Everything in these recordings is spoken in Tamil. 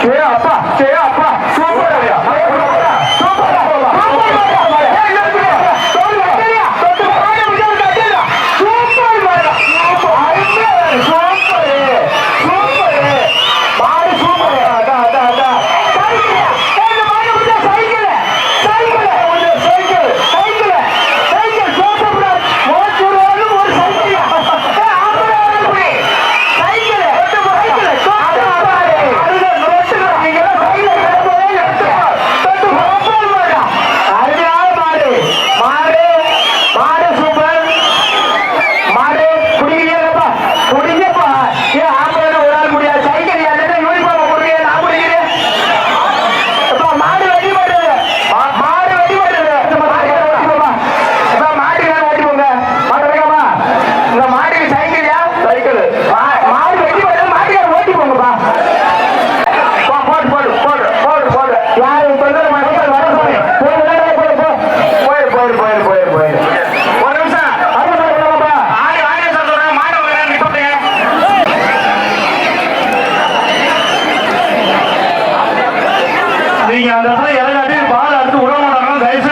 que a partir நீங்க அந்த இடத்துல இறங்காட்டி பால் அடுத்து உடம்பு தயவு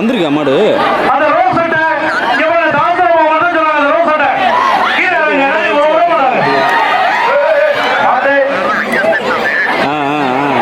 வந்திருக்கா மாடு ஆ ஆ ஆ.